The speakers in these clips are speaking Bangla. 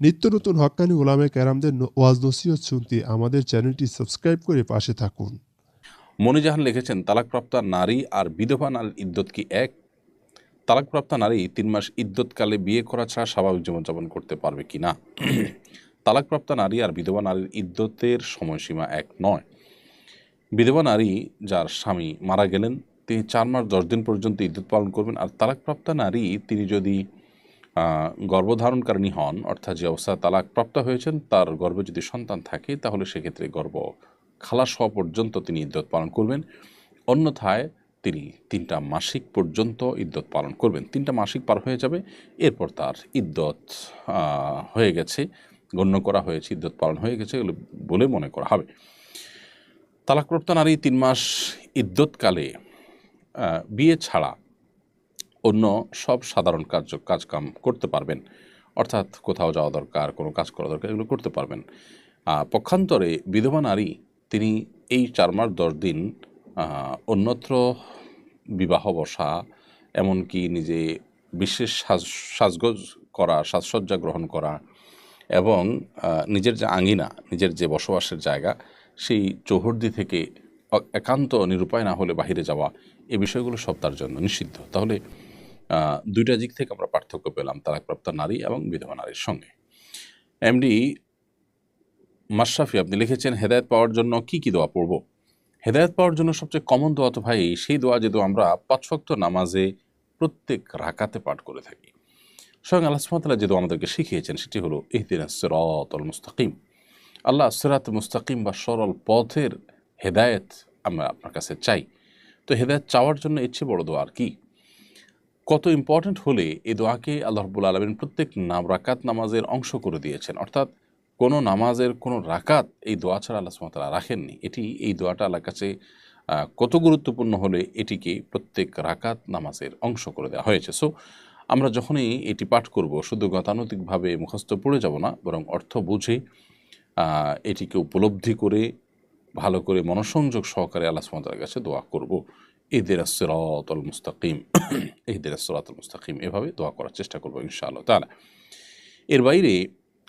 নিত্য নতুন হক্কানি ওলামে ক্যারামদের ওয়াজ নসিহত শুনতে আমাদের চ্যানেলটি সাবস্ক্রাইব করে পাশে থাকুন। মনিজাহান লিখেছেন, তালাকপ্রাপ্তা নারী আর বিধবা নারীর ইদ্যত কি এক? তালাকপ্রাপ্তা নারী তিন মাস ইদ্যতকালে বিয়ে করা ছাড়া স্বাভাবিক জীবনযাপন করতে পারবে কি না? তালাকপ্রাপ্তা নারী আর বিধবা নারীর ইদ্যতের সময়সীমা এক নয়। বিধবা নারী যার স্বামী মারা গেলেন, তিনি চার মাস দশ দিন পর্যন্ত ইদ্যুৎ পালন করবেন, আর তালাকপ্রাপ্তা নারী, তিনি যদি গর্ভধারণকারিণী হন অর্থাৎ যে অবস্থা তালাকপ্রাপ্ত হয়েছেন তার গর্ভে যদি সন্তান থাকে তাহলে সেক্ষেত্রে গর্ভ খালাস হওয়া পর্যন্ত তিনি ইদ্যত পালন করবেন। অন্যথায় তিনি তিনটা মাসিক পর্যন্ত ইদ্যত পালন করবেন। তিনটা মাসিক পার হয়ে যাবে এরপর তার ইদ্যত হয়ে গেছে গণ্য করা হয়েছে ইদ্যত পালন হয়ে গেছে এগুলো বলে মনে করা হবে। তালাকপ্রাপ্ত নারী তিন মাস ইদ্যতকালে আহ, বিয়ে ছাড়া অন্য সব সাধারণ কার্য, কাজকাম করতে পারবেন। অর্থাৎ কোথাও যাওয়া দরকার, কোনো কাজ করা দরকার, এগুলো করতে পারবেন। পক্ষান্তরে বিধবা নারী, তিনি এই চার মাস দশ দিন অন্যত্র বিবাহ বসা, এমনকি নিজে বিশেষ সাজ, সাজগোজ করা, সাজসজ্জা গ্রহণ করা এবং নিজের যে আঙ্গিনা নিজের যে বসবাসের জায়গা, সেই চৌহদ্দি থেকে একান্ত নিরুপায় না হলে বাহিরে যাওয়া, এ বিষয়গুলো সব তার জন্য নিষিদ্ধ। তাহলে দুইটা দিক থেকে আমরা পার্থক্য পেলাম তালাকপ্রাপ্ত নারী এবং বিধবা নারীর সঙ্গে। এমডি মাশরাফি, আপনি লিখেছেন, হেদায়েত পাওয়ার জন্য কি কি দোয়া পড়ব? হেদায়ত পাওয়ার জন্য সবচেয়ে কমন দোয়া তো ভাই, সেই দোয়া যে দোয়া আমরা পাঁচ ওয়াক্ত নামাজে প্রত্যেক রাকাতে পাঠ করে থাকি। স্বয়ং আল্লাহ সুবহানাহু যে দোয়া আমাদেরকে শিখিয়েছেন, সেটি হলো, ইহদিনাস সিরাতাল মুস্তাকিম। আল্লাহ, সিরাত মুস্তাকিম বা সরল পথের হেদায়েত আমরা আপনার কাছে চাই। তো হেদায়েত চাওয়ার জন্য ইচ্ছে বড় দোয়া আর কি? কত ইম্পর্ট্যান্ট হলে এ দোয়াকে আল্লাহ রব্বুল আলমিন প্রত্যেক নাম রাকাত নামাজের অংশ করে দিয়েছেন। অর্থাৎ কোনো নামাজের কোনো রাকাত এই দোয়া ছাড়া আল্লাহ সুমতালা রাখেননি। এটি এই দোয়াটা আল্লাহর কাছে কত গুরুত্বপূর্ণ হলে এটিকে প্রত্যেক রাকাত নামাজের অংশ করে দেওয়া হয়েছে। সো আমরা যখনই এটি পাঠ করব, শুধু গতানুতিকভাবে মুখস্থ পড়ে যাব না, বরং অর্থ বুঝে এটিকে উপলব্ধি করে, ভালো করে মনোসংযোগ সহকারে আল্লাহ সুমতালার কাছে দোয়া করব। ঈদের সিরাতল মুস্তাকিম ঈদের সিরাতল মুস্তাকিম, এভাবে দোয়া করার চেষ্টা করব ইনশাআল্লাহ তাহলে এর বাইরে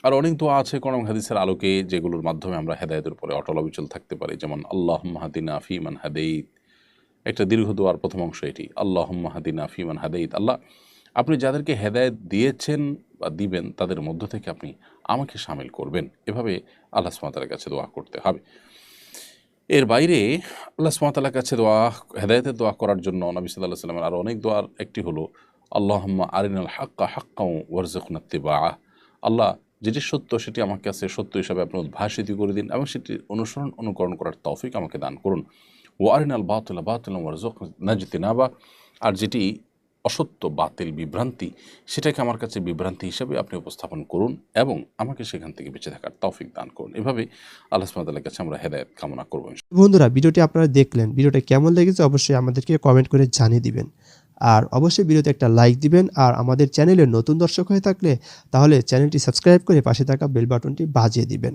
আর অনেক দোয়া আছে কোরআন হাদিসের আলোকে, যেগুলোর মাধ্যমে আমরা হেদায়তের উপরে অটল অবিচল থাকতে পারি। যেমন আল্লাহ মাহাদিনা ফিমান হাদেইত। একটা দীর্ঘ দোয়ার প্রথম অংশ এটি আল্লাহ মাহাদিনা ফিমান হাদেইত। আল্লাহ, আপনি যাদেরকে হেদায়েত দিয়েছেন বা দিবেন, তাদের মধ্য থেকে আপনি আমাকে সামিল করবেন। এভাবে আল্লাহ সুমাতার কাছে দোয়া করতে হবে। এর বাইরে আল্লাহ সুমাতালার কাছে দোয়া, হেদায়তের দোয়া করার জন্য নবী সাল্লাহ সাল্লামের আরও অনেক দোয়ার একটি হলো, আল্লাহম্মা আরিনাল হাক্কা হাক্কাউ ওয়ারজুকনাত্তিবা আল্লাহ যেটি সত্য সেটি আমার কাছে সত্য হিসাবে আপনি উদ্ভাসিত করে দিন এবং সেটি অনুসরণ, অনুকরণ করার তৌফিক আমাকে দান করুন। ও আরিনাল বাতুল্লা বাতুল্লাহ ওয়ারজুক নাজতি নাবা আর যেটি অসত্য, বাতিল বিভ্রান্তি, সেটাকে আমার কাছে বিভ্রান্তি হিসাবে আপনি উপস্থাপন করুন এবং আমাকে সেখান থেকে বেঁচে থাকার তৌফিক দান করুন। এভাবে আল্লাহ সুমাতালের কাছে আমরা হেদায়ত কামনা করব বন্ধুরা, ভিডিওটি আপনারা দেখলেন, ভিডিওটা কেমন লেগেছে অবশ্যই আমাদেরকে কমেন্ট করে জানিয়ে দিবেন। আর অবশ্যই ভিডিওতে একটা লাইক দিবেন আর আমাদের চ্যানেলে নতুন দর্শক হয়ে থাকলে তাহলে চ্যানেলটি সাবস্ক্রাইব করে পাশে থাকা বেল বাটনটি বাজিয়ে দিবেন।